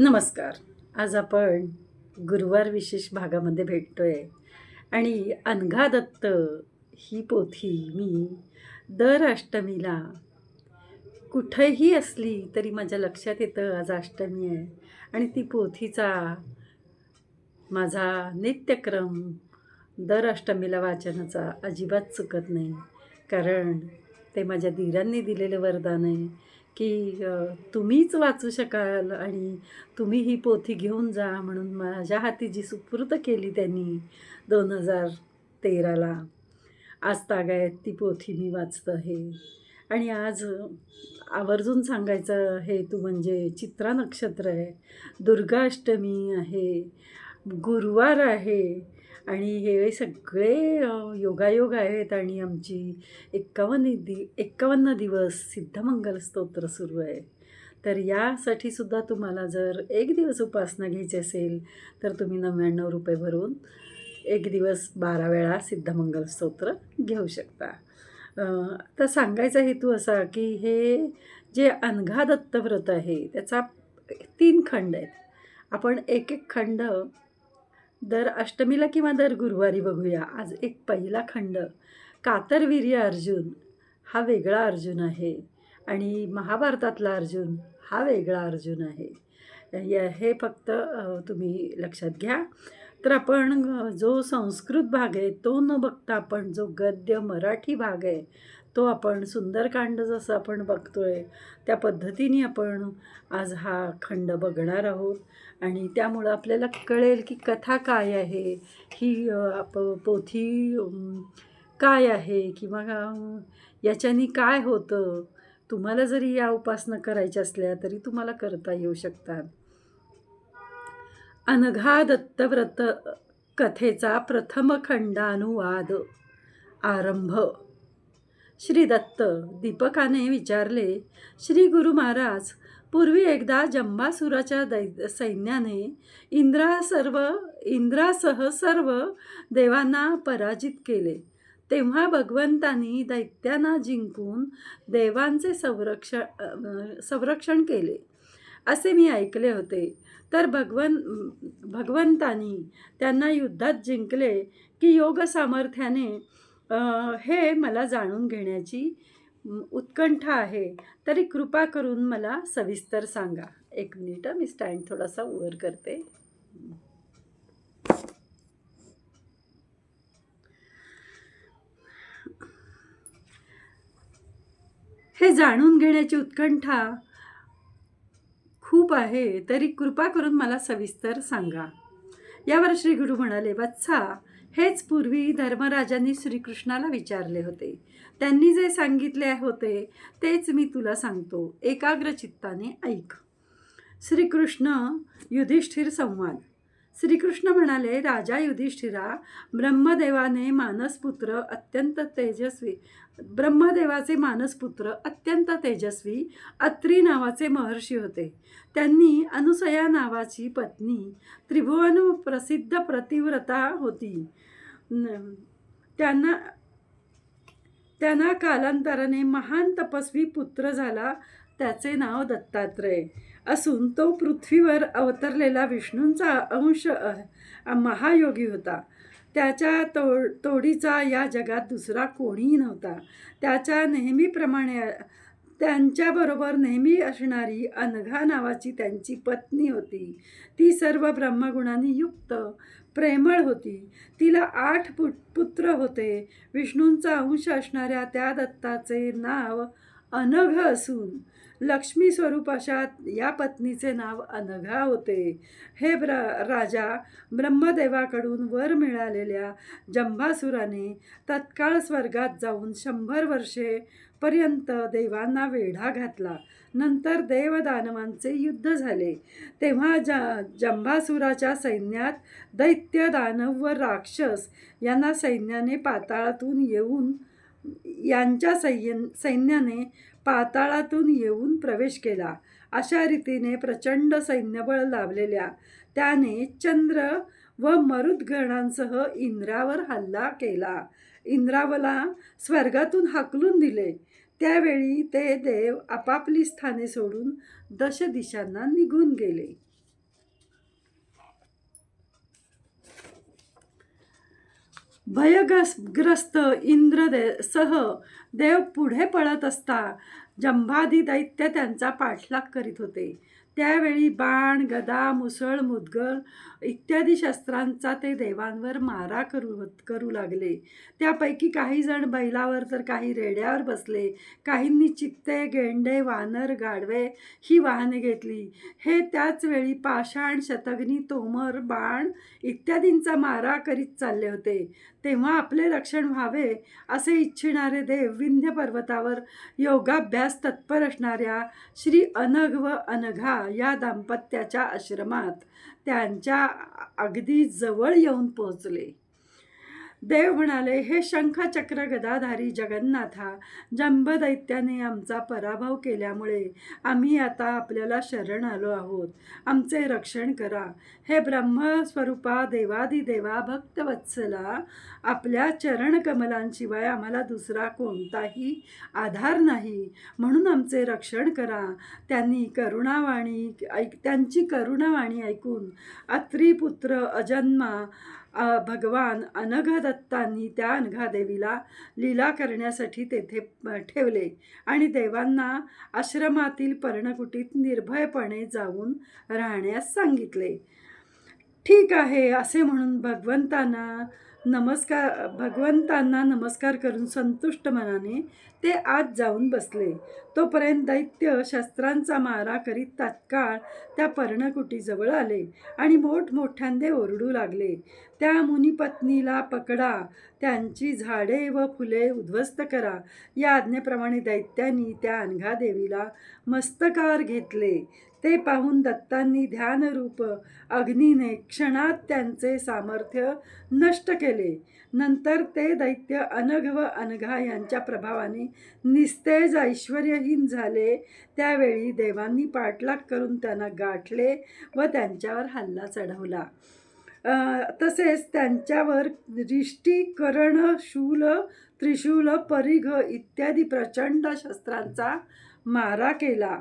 नमस्कार. आज आपण गुरुवार विशेष भागामध्ये भेटतो आहे आणि अनघा दत्त ही पोथी मी दर अष्टमीला कुठेही असली तरी माझ्या लक्षात येतं आज अष्टमी आहे. आणि ती पोथीचा माझा नित्यक्रम दर अष्टमीला वाचनाचा अजिबात चुकत नाही. कारण ते माझ्या धीरांनी दिलेलं वरदान आहे. की तुम्हीच वाचू शकाल आणि तुम्ही ही पोथी घेऊन जा म्हणून माझ्या हाती जी सुपूर्त केली त्यांनी दोन हजार तेराला आज तागायत ती पोथी मी वाचतं आहे. आणि आज आवर्जून सांगायचं हे तू म्हणजे चित्रा नक्षत्र आहे. दुर्गाष्टमी आहे. गुरुवार आहे. आणि हे सगळे योगायोग आहेत आणि आमची एक्कावन्न दि एक्कावन्न दिवस सिद्धमंगल स्तोत्र सुरू आहे. तर यासाठी सुद्धा तुम्हाला जर एक दिवस उपासना घ्यायची असेल तर तुम्ही नव्याण्णव रुपये भरून एक दिवस बारा वेळा सिद्धमंगल स्तोत्र घेऊ शकता. तर सांगायचा हेतू असा की हे जे अनघा दत्तव्रत आहे त्याचा तीन खंड आहेत. आपण एक एक खंड दर अष्टमीला किंवा दर गुरुवारी बघूया. आज एक पहिला खंड. कातरवीर्य अर्जुन. हा वेगळा अर्जुन आहे. आणि महाभारतातला अर्जुन हा वेगळा अर्जुन आहे. हे फक्त तुम्ही लक्षात घ्या. तर आपण जो संस्कृत भाग आहे तो न बघता आपण जो गद्य मराठी भाग आहे तो आपण सुंदरकांड जसं आपण बघतोय त्या पद्धतीने आपण आज हा खंड बघणार आहोत. आणि त्यामुळं आपल्याला कळेल की कथा काय आहे ही आप पोथी काय आहे किंवा याच्याने याच्यानी काय होतं? तुम्हाला जरी या उपासना करायच्या असल्या तरी तुम्हाला करता येऊ शकतात. अनघा दत्तव्रत कथेचा प्रथम खंडानुवाद. आरंभ श्री दत्त दीपकाने विचारले श्री गुरु महाराज पूर्वी एकदा जंबासुराच्या दै सैन्याने इंद्रा सर्व इंद्रासह सर्व देवांना पराजित केले. तेव्हा भगवंतांनी दैत्यांना जिंकून देवांचे संरक्षण संरक्षण केले. असे मी ऐकले होते. तर भगवन भगवंतांनी त्यांना युद्धात जिंकले की योग सामर्थ्याने हे मला जाणून घेण्याची उत्कंठा आहे. तरी कृपा करून मला सविस्तर सांगा. एक मिनिट मी स्टँड थोडासा वर करते. हे जाणून घेण्याची उत्कंठा खूप आहे. तरी कृपा करून मला सविस्तर सांगा. यावर श्री गुरु म्हणाले वत्सा हेच पूर्वी धर्मराजांनी श्रीकृष्णाला विचारले होते. त्यांनी जे सांगितले होते तेच मी तुला सांगतो. एकाग्र चित्ताने ऐक. श्रीकृष्ण युधिष्ठिर संवाद. श्रीकृष्ण म्हणाले राजा युधिष्ठिरा ब्रह्मदेवाने मानसपुत्र अत्यंत तेजस्वी ब्रह्मदेवाचे मानसपुत्र अत्यंत तेजस्वी अत्री नावाचे महर्षी होते. त्यांनी अनुसया नावाची पत्नी त्रिभुवन प्रसिद्ध प्रतिव्रता होती. त्यांना त्यांना कालांतराने महान तपस्वी पुत्र झाला त्याचे नाव दत्तात्रय. असून तो पृथ्वीवर अवतरलेला विष्णूंचा अंश महायोगी होता. त्याच्या तो तोडीचा या जगात दुसरा कोणीही नव्हता. त्याच्या नेहमीप्रमाणे त्यांच्याबरोबर नेहमी असणारी अनघा नावाची त्यांची पत्नी होती. ती सर्व ब्रह्मगुणांनी युक्त प्रेमळ होती. तिला आठ पु पुत्र होते. विष्णूंचा अंश असणाऱ्या त्या दत्ताचे नाव अनघ असून लक्ष्मी स्वरूप अशा या पत्नीचे नाव अनघा होते. हे ब्र राजा ब्रह्मदेवाकडून वर मिळालेल्या जंभासुराने तत्काळ स्वर्गात जाऊन शंभर वर्षे पर्यंत देवांना वेढा घातला. नंतर देवदानवांचे युद्ध झाले. तेव्हा ज जंभासुराच्या सैन्यात दैत्य दानव व राक्षस यांना सैन्याने पाताळातून येऊन यांच्या सैन्य सैन्याने पाताळातून येऊन प्रवेश केला. अशा रीतीने प्रचंड सैन्यबळ लाभलेल्या त्याने चंद्र व मरुद्गणांसह इंद्रावर हल्ला केला. इंद्रावला स्वर्गातून हाकलून दिले. त्यावेळी ते देव आपापली स्थाने सोडून दश दिशांना निघून गेले. भयग्रस्त इंद्र दे सह देव पुढे पळत असता जंभादी दैत्य त्यांचा पाठलाग करीत होते. त्यावेळी बाण गदा मुसळ मुदगल इत्यादी शस्त्रांचा ते देवांवर मारा करू करू लागले. त्यापैकी काही जण बैलावर तर काही रेड्यावर बसले. काहींनी चित्ते गेंडे वानर गाडवे ही वाहने घेतली. हे त्याच वेळी पाषाण शतग्नी तोमर बाण इत्यादींचा मारा करीत चालले होते. तेव्हा आपले रक्षण व्हावे असे इच्छिणारे देव विंध्य पर्वतावर योगाभ्यास तत्पर असणाऱ्या श्री अनघ व अनघा या दाम्पत्याच्या आश्रमात त्यांच्या अगदी जवळ येऊन पोहोचले. देव म्हणाले हे शंख चक्र गदाधारी जगन्नाथा जंबदैत्याने आमचा पराभव केल्यामुळे आम्ही आता आपल्याला शरण आलो आहोत. आमचे रक्षण करा. हे ब्रह्मस्वरूपा देवादिदेवा भक्तवत्सला आपल्या चरणकमलांशिवाय आम्हाला दुसरा कोणताही आधार नाही. म्हणून आमचे रक्षण करा. त्यांनी करुणावाणी ऐक त्यांची करुणावाणी ऐकून अत्रिपुत्र अजन्मा भगवान अनघदत्तांनी त्या अनघादेवीला लीला करण्यासाठी तेथे ठेवले. आणि देवांना आश्रमातील पर्णकुटीत निर्भयपणे जाऊन राहण्यास सांगितले. ठीक आहे असे म्हणून भगवंतांना नमस्कार भगवंतांना नमस्कार करून संतुष्ट मनाने ते आत जाऊन बसले. तोपर्यंत दैत्य शस्त्रांचा मारा करीत तात्काळ त्या पर्णकुटीजवळ आले आणि मोठमोठ्यांदे ओरडू लागले. त्या मुनिपत्नीला पकडा त्यांची झाडे व फुले उद्ध्वस्त करा. या आज्ञेप्रमाणे दैत्यांनी त्या अनघादेवीला मस्तकावर घेतले. ते पाहून दत्तांनी ध्यानरूप अग्नीने क्षणात त्यांचे सामर्थ्य नष्ट केले. नंतर ते दैत्य अनघ व अनघा यांच्या प्रभावाने निस्तेज ऐश्वर्यहीन झाले. त्यावेळी देवांनी पाठलाग करून त्यांना गाठले व त्यांच्यावर हल्ला चढवला. तसेच त्यांच्यावर रिष्टी करण शूल त्रिशूल परिघ इत्यादी प्रचंड शस्त्रांचा मारा केला.